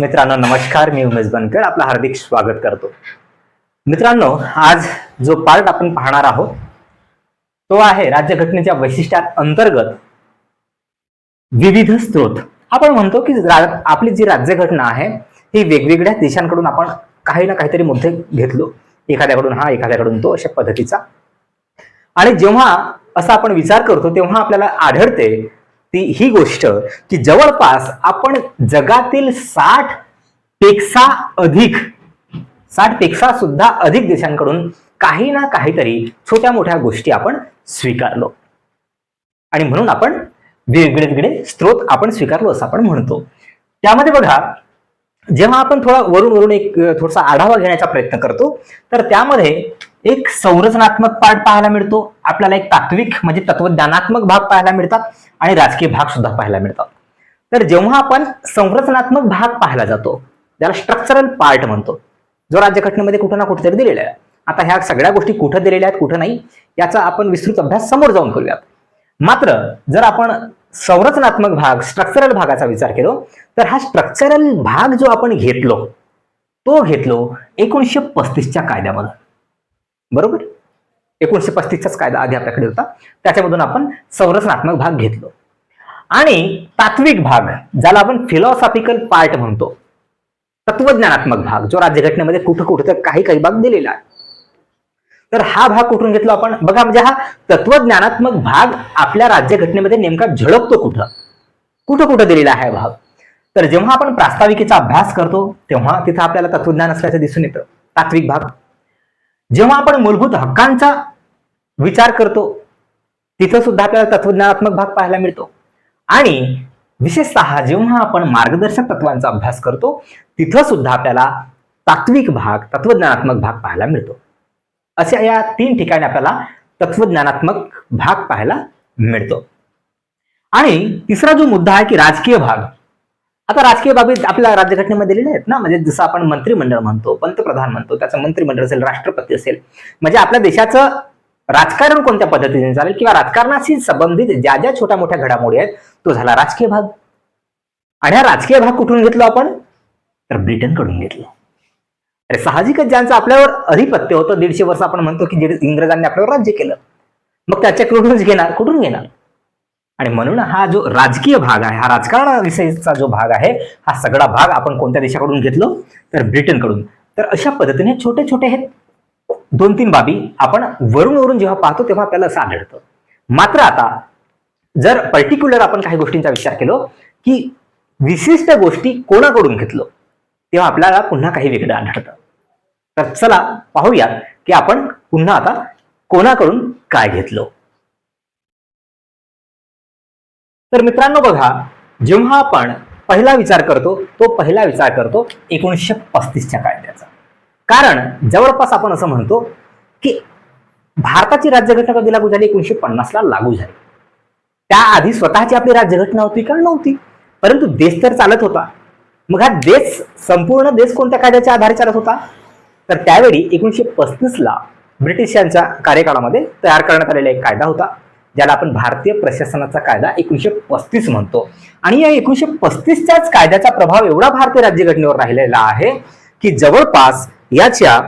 मित्रांनो नमस्कार मी उमेश बनकर आपलं हार्दिक स्वागत करतो. मित्रांनो आज जो पार्ट आपण पाहणार आहोत तो आहे राज्यघटनेच्या वैशिष्ट्यात अंतर्गत विविध स्त्रोत. आपण म्हणतो की आपली जी राज्यघटना आहे ही वेगवेगळ्या देशांकडून आपण काही ना काहीतरी मुद्दे घेतलो. एखाद्याकडून हा एखाद्याकडून तो अशा पद्धतीचा. आणि जेव्हा असा आपण विचार करतो तेव्हा आपल्याला आढळते ती ही गोष्ट की जवळपास आपण जगातील साठपेक्षा अधिक साठपेक्षा सुद्धा अधिक देशांकडून काही ना काहीतरी छोट्या मोठ्या गोष्टी आपण स्वीकारलो. आणि म्हणून आपण वेगळे वेगळे स्त्रोत आपण स्वीकारलो असं आपण म्हणतो. त्यामध्ये बघा जेव्हा आपण थोडा वरून वरून एक थोडासा आढावा घेण्याचा प्रयत्न करतो तर त्यामध्ये एक संरचनात्मक पार्ट पाहायला मिळतो. आपल्याला एक तात्विक म्हणजे तत्वज्ञानात्मक भाग पाहायला मिळतात आणि राजकीय भाग सुद्धा पाहायला मिळतात. तर जेव्हा आपण संरचनात्मक भाग पाहायला जातो ज्याला स्ट्रक्चरल पार्ट म्हणतो जो राज्यघटनेमध्ये कुठं ना कुठेतरी दिलेला आहे. आता ह्या सगळ्या गोष्टी कुठं दिलेल्या आहेत कुठं नाही याचा आपण विस्तृत अभ्यास समोर जाऊन करूयात. मात्र जर आपण संरचनात्मक भाग स्ट्रक्चरल भागाचा विचार केलो तर हा स्ट्रक्चरल भाग जो आपण घेतलो तो घेतलो एकोणीसशे पस्तीसच्या कायद्यामध्ये. बरोबर? एकोणीसशे पस्तीसचाच कायदा आधी आपल्याकडे होता. त्याच्यामधून आपण संरचनात्मक भाग घेतलो. आणि तात्विक भाग ज्याला आपण फिलॉसॉफिकल पार्ट म्हणतो तत्वज्ञानात्मक भाग जो राज्यघटनेमध्ये कुठं कुठं तर काही काही भाग दिलेला आहे. तर हा भाग कुठून घेतला आपण? बघा म्हणजे हा तत्वज्ञानात्मक भाग आपल्या राज्यघटनेमध्ये नेमका झळकतो कुठं? कुठं कुठं दिलेला आहे भाग? तर जेव्हा आपण प्रास्ताविकेचा अभ्यास करतो तेव्हा तिथं आपल्याला तत्वज्ञान असल्याचं दिसून येतं. तात्विक भाग. जेव्हा आपण मूलभूत हक्कांचा विचार करतो तिथं सुद्धा आपल्याला तत्वज्ञानात्मक भाग पाहायला मिळतो. आणि विशेषतः जेव्हा आपण मार्गदर्शक तत्वांचा अभ्यास करतो तिथं सुद्धा आपल्याला तात्विक भाग तत्वज्ञानात्मक भाग पाहायला मिळतो. अशा या तीन ठिकाणी आपल्याला तत्वज्ञानात्मक भाग पाहायला मिळतो. आणि तिसरा जो मुद्दा आहे की राजकीय भाग आता राजकीय बाबी आपल्या राज्यघटनेमध्ये दिलेल्या आहेत ना. म्हणजे जसं आपण मंत्रिमंडळ म्हणतो पंतप्रधान म्हणतो त्याचं मंत्रिमंडळ असेल राष्ट्रपती असेल म्हणजे आपल्या देशाचं राजकारण कोणत्या पद्धतीने चालेल किंवा राजकारणाशी संबंधित ज्या ज्या छोट्या मोठ्या घडामोडी आहेत तो झाला राजकीय भाग. आणि हा राजकीय भाग कुठून घेतलो आपण? तर ब्रिटनकडून घेतलो. अरे साहजिकच ज्यांचं आपल्यावर अधिपत्य होतं दीडशे वर्ष आपण म्हणतो की इंग्रजांनी आपल्यावर राज्य केलं. मग त्याच्याकडूनच घेणार कुठून घेणार? आणि म्हणून हा जो राजकीय भाग आहे हा राजकारणाविषयीचा जो भाग आहे हा सगळा भाग आपण कोणत्या देशाकडून घेतलो? तर ब्रिटनकडून. तर अशा पद्धतीने छोटे छोटे हे दोन तीन बाबी आपण वरून वरून जेव्हा पाहतो तेव्हा आपल्याला असं आढळतं. मात्र आता जर पर्टिक्युलर आपण काही गोष्टींचा विचार केलो की विशिष्ट गोष्टी कोणाकडून घेतलो तेव्हा आपल्याला पुन्हा काही वेगळं आढळतं. तर चला पाहूया की आपण पुन्हा आता कोणाकडून काय घेतलो? तर मित्रांनो बघा जेव्हा आपण पहिला विचार करतो तो पहिला विचार करतो एकोणीसशे पस्तीसच्या कायद्याचा. कारण जवळपास आपण असं म्हणतो की भारताची राज्यघटना कधी लागू झाली? एकोणीसशे पन्नासला लागू झाली. त्याआधी स्वतःची आपली राज्यघटना होती का? नव्हती. परंतु देश तर चालत होता. मग हा देश संपूर्ण देश कोणत्या कायद्याच्या आधारे चालत होता? तर त्यावेळी एकोणीसशे पस्तीसला ब्रिटिशांच्या कार्यकाळामध्ये तयार करण्यात आलेला एक कायदा होता. ज्याला आपण भारतीय प्रशासनाचा कायदा एकोणीसशे पस्तीस म्हणतो. आणि या एकोणीसशे पस्तीसच्याच कायद्याचा प्रभाव एवढा भारतीय राज्यघटनेवर राहिलेला आहे की जवळपास याच्या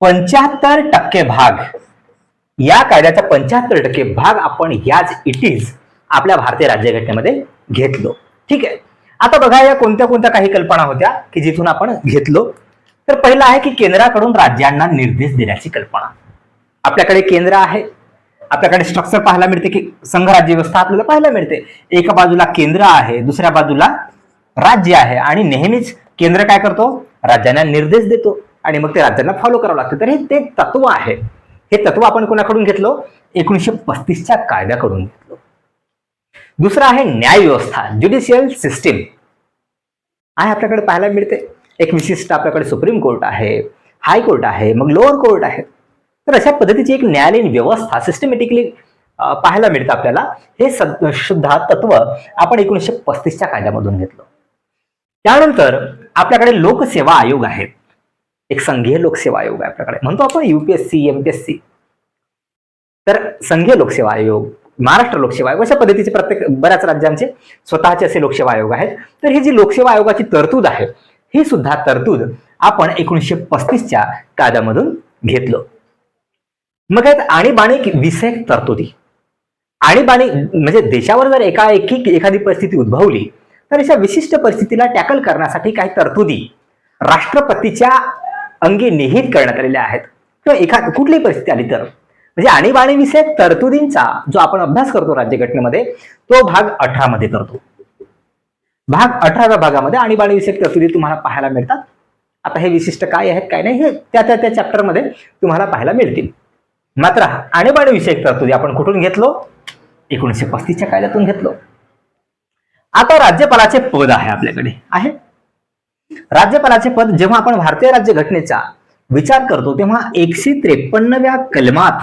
पंच्याहत्तर टक्के भाग या कायद्याचा पंच्याहत्तर टक्के भाग आपण याच इट इज आपल्या भारतीय राज्यघटनेमध्ये घेतलो. ठीक आहे? आता बघा या कोणत्या कोणत्या काही कल्पना होत्या की जिथून आपण घेतलो? तर पहिला आहे की केंद्राकडून राज्यांना निर्देश देण्याची कल्पना. आपल्याकडे केंद्र आहे. आपल्याकडे स्ट्रक्चर पाहायला मिळते की संघराज्य व्यवस्था आपल्याला पाहायला मिळते. एका बाजूला केंद्र आहे दुसऱ्या बाजूला राज्य आहे आणि नेहमीच केंद्र काय करतो? राज्यांना निर्देश देतो आणि मग ते राज्यांना फॉलो करावं लागतं. तर हे ते तत्व आहे. हे तत्व आपण कोणाकडून घेतलो? एकोणीसशे पस्तीसच्या कायद्याकडून घेतलो. दुसरं आहे न्याय व्यवस्था ज्युडिशियल सिस्टीम आहे आपल्याकडे पाहायला मिळते. एक विशिष्ट आपल्याकडे सुप्रीम कोर्ट आहे हायकोर्ट आहे मग लोअर कोर्ट आहे. तर अशा पद्धतीची एक न्यायालयीन व्यवस्था सिस्टमॅटिकली पाहायला मिळतं आपल्याला. हे सुद्धा तत्व आपण एकोणीसशे पस्तीसच्या कायद्यामधून घेतलं. त्यानंतर आपल्याकडे लोकसेवा आयोग आहेत एक संघीय लोकसेवा आयोग आहे आपल्याकडे. म्हणतो आपण युपीएससी एमपीएससी तर संघीय लोकसेवा आयोग महाराष्ट्र लोकसेवा आयोग अशा पद्धतीचे प्रत्येक बऱ्याच राज्यांचे स्वतःचे असे लोकसेवा आयोग आहेत. तर ही जी लोकसेवा आयोगाची तरतूद आहे ही सुद्धा तरतूद आपण एकोणीसशे पस्तीसच्या कायद्यामधून घेतलं. मग काय आणीबाणी विषयक तरतुदी. आणीबाणी म्हणजे देशावर जर एकाएकी एखादी परिस्थिती उद्भवली तर अशा विशिष्ट परिस्थितीला टॅकल करण्यासाठी काही तरतुदी राष्ट्रपतीच्या अंगी निहित करण्यात आलेल्या आहेत. किंवा एखाद कुठलीही परिस्थिती आली तर. म्हणजे आणीबाणी विषयक तरतुदींचा जो आपण अभ्यास करतो राज्यघटनेमध्ये तो भाग अठरा मध्ये करतो. भाग अठराव्या भागामध्ये आणीबाणी विषयक तरतुदी तुम्हाला पाहायला मिळतात. आता हे विशिष्ट काय आहेत काय नाही हे त्या त्या त्या चॅप्टरमध्ये तुम्हाला पाहायला मिळतील. मात्र आणीबाणी विषयक तरतुदी आपण कुठून घेतलो? एकोणीसशे पस्तीसच्या कायद्यातून घेतलो. आता राज्यपालाचे पद आहे आपल्याकडे. आहे. राज्यपालाचे पद जेव्हा आपण भारतीय राज्यघटनेचा विचार करतो तेव्हा एकशे त्रेपन्नव्या कलमात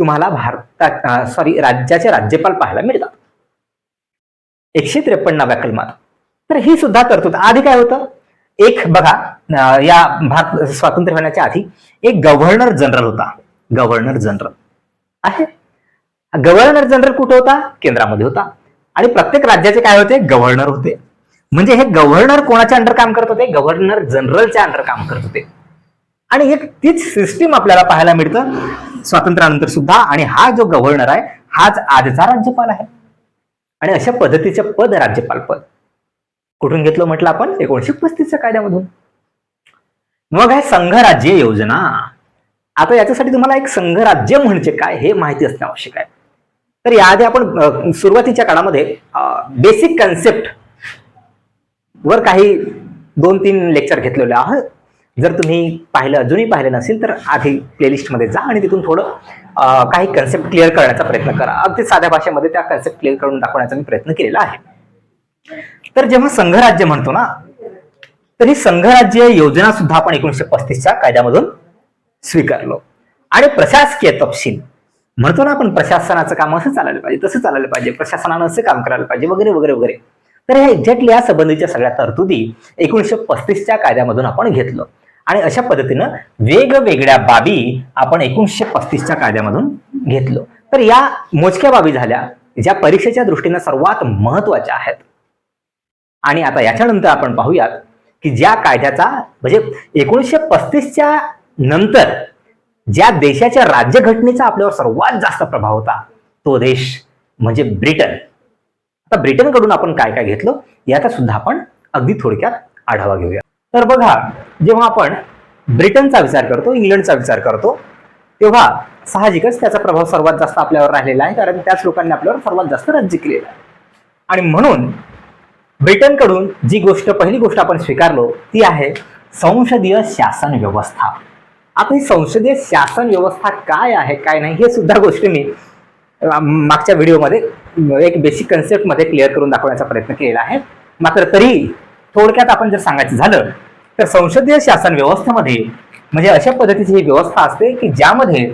तुम्हाला भारतात सॉरी राज्याचे राज्यपाल पाहायला मिळतात. एकशे त्रेपन्नाव्या कलमात. तर ही सुद्धा तरतूद आधी काय होतं? एक बघा या भारत स्वातंत्र्य होण्याच्या आधी एक गव्हर्नर जनरल होता. Governor general. आहे. गव्हर्नर जनरल कुठे होता? केंद्रामध्ये होता. आणि प्रत्येक राज्याचे काय होते? गव्हर्नर होते. म्हणजे हे गव्हर्नर कोणाच्या अंडर काम करत होते? गव्हर्नर जनरलच्या अंडर काम करत होते. आणि एक तीच सिस्टीम आपल्याला पाहायला मिळतं. स्वातंत्र्यानंतर सुद्धा. आणि हा जो गव्हर्नर आहे हाच आजचा राज्यपाल आहे. आणि अशा पद्धतीचे पद राज्यपाल पद. कुठून घेतलं म्हटलं आपण? एकोणीशे पस्तीसच्या कायद्यामधून. मग आहे संघराज्य योजना. आता याच्यासाठी तुम्हाला एक संघराज्य म्हणजे काय हे माहिती असणे आवश्यक आहे. तर याआधी आपण सुरुवातीच्या काळामध्ये बेसिक कन्सेप्ट वर काही दोन तीन लेक्चर घेतलेले आहेत. जर तुम्ही पाहिलं अजूनही पाहिलं नसेल तर आधी प्लेलिस्टमध्ये जा आणि तिथून थोडं काही कन्सेप्ट क्लिअर करण्याचा प्रयत्न करा. अगदी साध्या भाषेमध्ये त्या कन्सेप्ट क्लिअर करून दाखवण्याचा मी प्रयत्न केलेला आहे. तर जेव्हा संघराज्य म्हणतो ना तर ही संघराज्य योजना सुद्धा आपण एकोणीशे पस्तीसच्या कायद्यामधून स्वीकारलो. आणि प्रशासकीय तपशील. म्हणतो ना आपण प्रशासनाचं काम असं चालायला पाहिजे तसं चालायला पाहिजे प्रशासनानं असं काम करायला पाहिजे वगैरे वगैरे वगैरे. तर ह्या एक्झॅक्टली या संबंधीच्या सगळ्या तरतुदी एकोणीशे पस्तीसच्या कायद्यामधून आपण घेतलं. आणि अशा पद्धतीनं वेगवेगळ्या बाबी आपण एकोणीसशे पस्तीसच्या कायद्यामधून घेतलो. तर या मोजक्या बाबी झाल्या ज्या परीक्षेच्या दृष्टीनं सर्वात महत्त्वाच्या आहेत. आणि आता याच्यानंतर आपण पाहूयात की ज्या कायद्याचा म्हणजे एकोणीसशे पस्तीसच्या नंतर ज्या देशाच्या राज्यघटनेचा आपल्यावर सर्वात जास्त प्रभाव होता तो देश म्हणजे ब्रिटन. आता ब्रिटनकडून आपण काय काय घेतलं याचा सुद्धा आपण अगदी थोडक्यात आढावा घेऊया. तर बघा जेव्हा आपण ब्रिटनचा विचार करतो इंग्लंडचा विचार करतो तेव्हा साहजिकच त्याचा प्रभाव सर्वात जास्त आपल्यावर राहिलेला आहे कारण त्याच लोकांनी आपल्यावर सर्वात जास्त राज्य केलेलं आहे. आणि म्हणून ब्रिटनकडून जी गोष्ट पहिली गोष्ट आपण स्वीकारलो ती आहे संसदीय शासन व्यवस्था. आता ही संसदीय शासन व्यवस्था काय आहे काय नाही हे सुद्धा गोष्टी मी मागच्या व्हिडिओमध्ये एक बेसिक कन्सेप्टमध्ये क्लिअर करून दाखवण्याचा प्रयत्न केलेला आहे. मात्र तरी थोडक्यात आपण जर सांगायचं झालं तर संसदीय शासन व्यवस्थेमध्ये म्हणजे अशा पद्धतीची ही व्यवस्था असते की ज्यामध्ये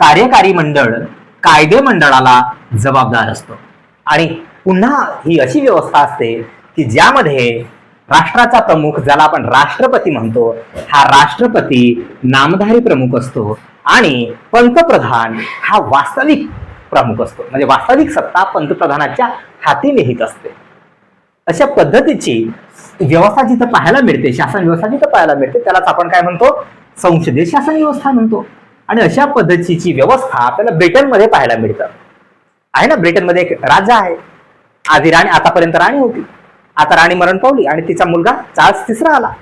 कार्यकारी मंडळ कायदे मंडळाला जबाबदार असतो. आणि पुन्हा ही अशी व्यवस्था असते की ज्यामध्ये राष्ट्राचा प्रमुख ज्याला आपण राष्ट्रपती म्हणतो हा राष्ट्रपती नामधारी प्रमुख असतो आणि पंतप्रधान हा वास्तविक प्रमुख असतो. म्हणजे वास्तविक सत्ता पंतप्रधानाच्या हाती लिहित असते. अशा पद्धतीची व्यवस्था जिथं पाहायला मिळते शासन व्यवस्था जिथं पाहायला मिळते त्यालाच आपण काय म्हणतो? संसदीय शासन व्यवस्था म्हणतो. आणि अशा पद्धतीची व्यवस्था आपल्याला ब्रिटनमध्ये पाहायला मिळतं. आहे ना? ब्रिटनमध्ये एक राजा आहे. आधी राणी आतापर्यंत राणी होती. आता राणी मरण पावली आणि तिचा मुलगा चार्ल्स तिसरा आला.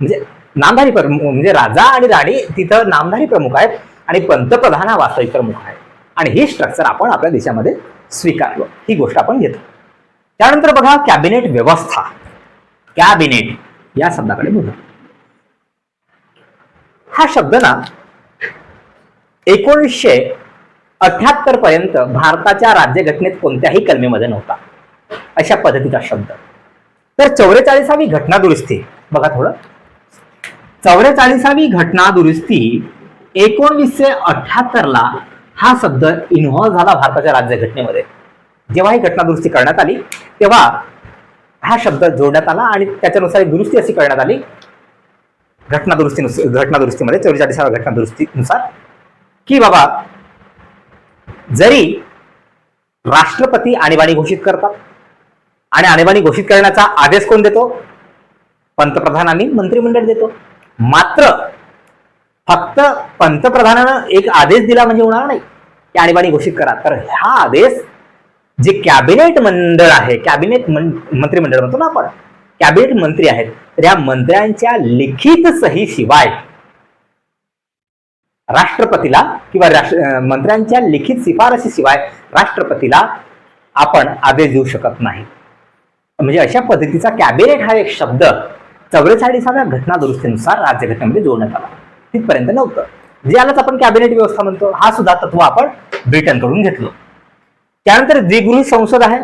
म्हणजे नामधारी प्रमुख म्हणजे राजा आणि राणी तिथं नामधारी प्रमुख आहेत आणि पंतप्रधान हा वास्तविक प्रमुख आहे. आणि हे स्ट्रक्चर आपण आपल्या देशामध्ये स्वीकारलं ही गोष्ट आपण घेतो. त्यानंतर बघा कॅबिनेट व्यवस्था. कॅबिनेट या शब्दाकडे बघा हा शब्द ना एकोणीसशे अठ्याहत्तर पर्यंत भारताच्या राज्यघटनेत कोणत्याही कलमेमध्ये नव्हता. अशा पद्धतीचा शब्द. तर चौवेचाळीसावी घटना दुरुस्ती. बघा थोडं. चौवेचाळीसावी घटना दुरुस्ती एकोणवीसशे अठ्याहत्तरला हा शब्द इन्व्हॉल्व्ह झाला भारताच्या राज्यघटनेमध्ये. जेव्हा ही घटना दुरुस्ती करण्यात आली तेव्हा हा शब्द जोडण्यात आला आणि त्याच्यानुसार एक दुरुस्ती अशी करण्यात आली. घटना दुरुस्ती घटना दुरुस्तीमध्ये चौवेचाळीसाव्या घटना दुरुस्तीनुसार की बाबा जरी राष्ट्रपती आणीबाणी घोषित करतात आणि आणीबाणी घोषित करण्याचा आदेश कोण देतो? पंतप्रधान आणि मंत्रिमंडळ देतो. मात्र फक्त पंतप्रधानानं एक आदेश दिला म्हणजे होणार नाही. की आणीबाणी घोषित करा. तर हा आदेश जे कॅबिनेट मंडळ आहे कॅबिनेट मंत्रिमंडळ म्हणतो ना आपण कॅबिनेट मंत्री आहेत तर या मंत्र्यांच्या लिखित सही शिवाय राष्ट्रपतीला किंवा राष्ट्र मंत्र्यांच्या लिखित शिफारशीशिवाय राष्ट्रपतीला आपण आदेश देऊ शकत नाही. म्हणजे अशा पद्धतीचा कॅबिनेट हा एक शब्द चौवेचाळीसाव्या घटना दुरुस्तीनुसार राज्यघटनेमध्ये जोडण्यात आला. तिथपर्यंत नव्हतं. म्हणजे ज्यालाच आपण कॅबिनेट व्यवस्था म्हणतो. हा सुद्धा तत्व आपण ब्रिटनकडून घेतलो. त्यानंतर द्विगृही संसद आहे.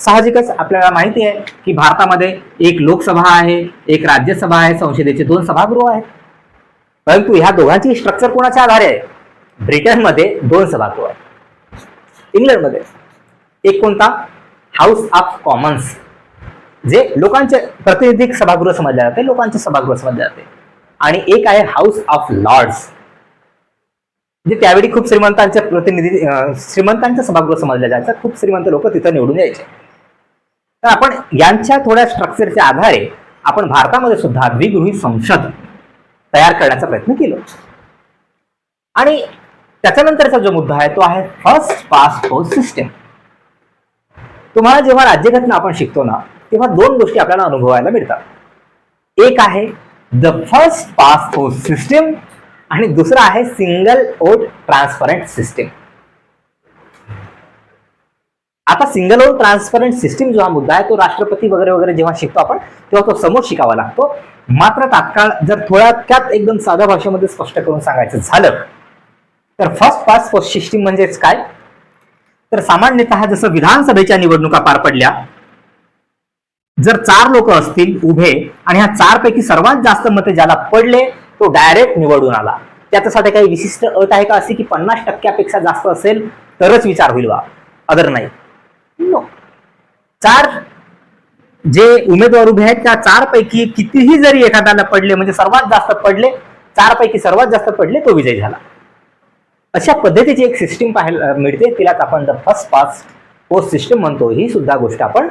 साहजिकच आपल्याला माहिती आहे की भारतामध्ये एक लोकसभा आहे एक राज्यसभा आहे संसदेचे दोन सभागृह आहेत. परंतु ह्या दोघांची स्ट्रक्चर कोणाच्या आधारे आहे? ब्रिटनमध्ये दोन सभागृह आहेत. इंग्लंडमध्ये. एक कोणता? हाऊस ऑफ कॉमन्स जे लोकांचे प्रतिनिधिक सभागृह समजले जाते लोकांचे सभागृह समजले जाते. आणि एक आहे हाऊस ऑफ लॉर्ड्स जे त्यावेळी खूप श्रीमंतांचे प्रतिनिधी अं, सभागृह समजले जायचं खूप श्रीमंत लोक तिथं निवडून यायचे. तर आपण यांच्या थोड्या स्ट्रक्चरच्या आधारे आपण भारतामध्ये सुद्धा द्विगृही संसद तयार करण्याचा प्रयत्न केला. आणि त्याच्यानंतरचा जो मुद्दा आहे तो आहे फर्स्ट पास पोस्ट सिस्टम तुम्हाला जेव्हा राज्यघटना आपण शिकतो ना तेव्हा दोन गोष्टी आपल्याला अनुभवायला मिळतात. एक आहे the first past vote system आणि दुसरा आहे सिंगल ओट ट्रान्सपरंट सिस्टीम आता सिंगल ओट ट्रान्सपरंट सिस्टीम जो हा मुद्दा आहे तो राष्ट्रपती वगैरे वगैरे जेव्हा शिकतो आपण तेव्हा तो समोर शिकावा लागतो. मात्र तात्काळ जर थोड्यात एकदम साध्या भाषेमध्ये स्पष्ट करून सांगायचं झालं तर फर्स्ट पास फर्स्ट सिस्टीम म्हणजेच काय? तर सामान्यतः जसं विधानसभेच्या निवडणुका पार पडल्या जर चार लोक असतील उभे आणि ह्या चार पैकी सर्वात जास्त मते ज्याला पडले तो डायरेक्ट निवडून आला. त्याच्यासाठी काही विशिष्ट अट आहे का? असे की पन्नास टक्क्यापेक्षा जास्त असेल तरच विचार होईल बा. अदर नाही. नो चार जे उमेदवार उभे आहेत त्या चार पैकी कितीही जरी एखाद्याला पडले म्हणजे सर्वात जास्त पडले चार पैकी सर्वात जास्त पडले तो विजय झाला. अशा पद्धतीची एक सिस्टीम पाहायला मिळते. तिलाच आपण the first past post system म्हणतो. ही सुद्धा गोष्ट आपण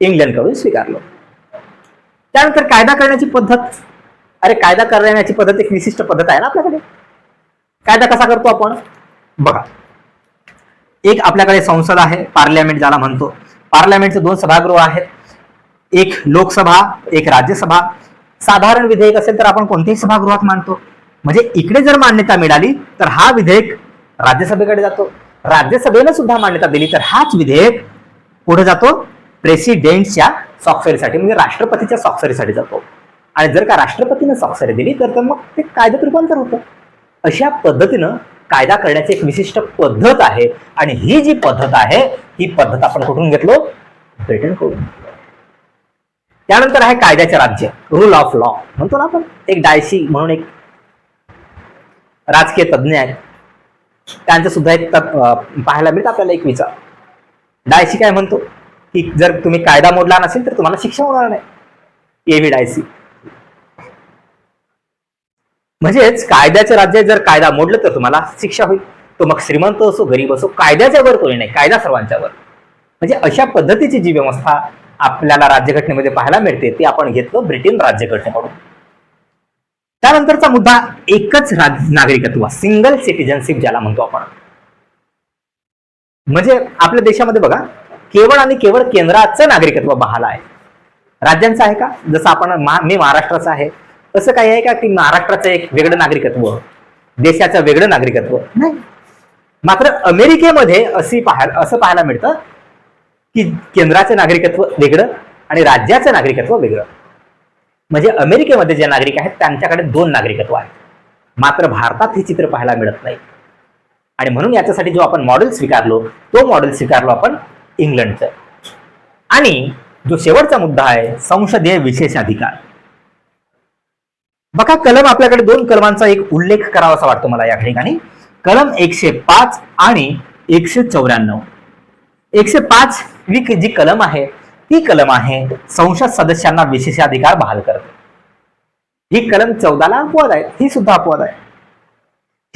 इंग्लंडकडून स्वीकारलो. त्यानंतर कायदा करण्याची पद्धत अरे कायदा करण्याची पद्धत एक विशिष्ट पद्धत आहे ना आपल्याकडे. कायदा कसा करतो आपण? बघा. एक आपल्याकडे संसद आहे पार्लमेंट ज्याला म्हणतो. पार्लमेंटचे दोन सभागृह आहेत. एक लोकसभा एक राज्यसभा. साधारण विधेयक असेल तर आपण कोणत्याही सभागृहात मानतो. म्हणजे इकडे जर मान्यता मिळाली तर हा विधेयक राज्यसभेकडे जातो. राज्यसभेला सुद्धा मान्यता दिली तर हाच विधेयक पुढे जातो. प्रेसिडेंटच्या स्वाक्षरीसाठी म्हणजे राष्ट्रपतीच्या स्वाक्षरीसाठी जातो. आणि जर का राष्ट्रपतीनं स्वाक्षरी दिली तर तर मग ते कायद्यात रूपांतर होतं. अशा पद्धतीनं कायदा करण्याची एक विशिष्ट पद्धत आहे. आणि ही जी पद्धत आहे ही पद्धत आपण कुठून घेतलो? ब्रिटनकडून त्यानंतर आहे कायद्याचे राज्य रूल ऑफ लॉ म्हणतो ना आपण एक डायसी म्हणून एक राजकीय तज्ज्ञ आहेत त्यांचं सुद्धा एक पाहायला मिळतं आपल्याला एक विचार. डायसी काय म्हणतो? की जर तुम्ही कायदा मोडला नसेल तर तुम्हाला शिक्षा होणार नाही. एव्ही डायसी म्हणजेच कायद्याचे राज्य जर कायदा मोडलं तर तुम्हाला शिक्षा होईल. तो मग श्रीमंत असो गरीब असो कायद्याच्या वर कोणी नाही कायदा सर्वांच्या वर. म्हणजे अशा पद्धतीची जी व्यवस्था आपल्याला राज्यघटनेमध्ये पाहायला मिळते ती आपण घेतलं ब्रिटन राज्यघटनेकडून. त्यानंतरचा मुद्दा एकच राज- नागरिकत्व सिंगल सिटिझनशिप ज्याला म्हणतो आपण. म्हणजे आपल्या देशामध्ये बघा केवळ आणि केवळ केंद्राचं नागरिकत्व बहाल आहे. राज्यांचं आहे का? जसं आपण मी महाराष्ट्राचं आहे. असं काही आहे का की महाराष्ट्राचं एक वेगळं नागरिकत्व? देशाचं वेगळं नागरिकत्व? नाही. मात्र अमेरिकेमध्ये अशी पाहायला असं पाहायला मिळतं की केंद्राचं नागरिकत्व वेगळं आणि राज्याचं नागरिकत्व वेगळं. म्हणजे अमेरिकेमध्ये जे नागरिक आहेत त्यांच्याकडे दोन नागरिकत्व आहेत. मात्र भारतात हे चित्र पाहायला मिळत नाही. आणि म्हणून याच्यासाठी जो आपण मॉडेल स्वीकारलो तो मॉडेल स्वीकारलो आपण इंग्लंडचं. आणि जो शेवटचा मुद्दा आहे संसदीय विशेषाधिकार. बघा कलम आपल्याकडे दोन कलमांचा एक उल्लेख करावासा वाटतो मला या ठिकाणी. कलम एकशे पाच आणि एकशे चौऱ्याण्णव. एकशे पाच ही जी कलम आहे ती कलम आहे संसद सदस्यांना विशेषाधिकार बहाल करते. ही कलम चौदाला अपवाद आहे ही सुद्धा अपवाद आहे.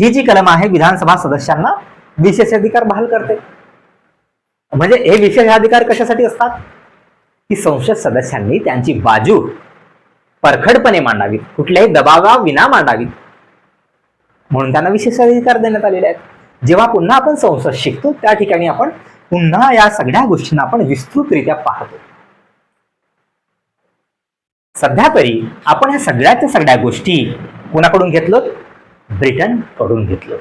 ही जी कलम आहे विधानसभा सदस्यांना विशेषाधिकार बहाल करते. म्हणजे हे विशेषाधिकार कशासाठी असतात? की संसद सदस्यांनी त्यांची बाजू परखडपणे मांडावी कुठल्याही दबावा विना मांडावी. म्हणून त्यांना विशेष अधिकार देण्यात आलेले आहेत. जेव्हा पुन्हा आपण संसद शिकतो त्या ठिकाणी आपण पुन्हा या सगळ्या गोष्टींना आपण विस्तृतरित्या पाहतो. सध्या तरी आपण या सगळ्याच्या सगळ्या गोष्टी कोणाकडून घेतलो ब्रिटनकडून घेतलो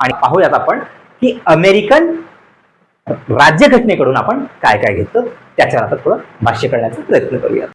आणि पाहूयात आपण की अमेरिकन राज्यघटनेकडून आपण काय काय घेतलं त्याच्यावर आता थोडं भाष्य करण्याचा प्रयत्न करूयात.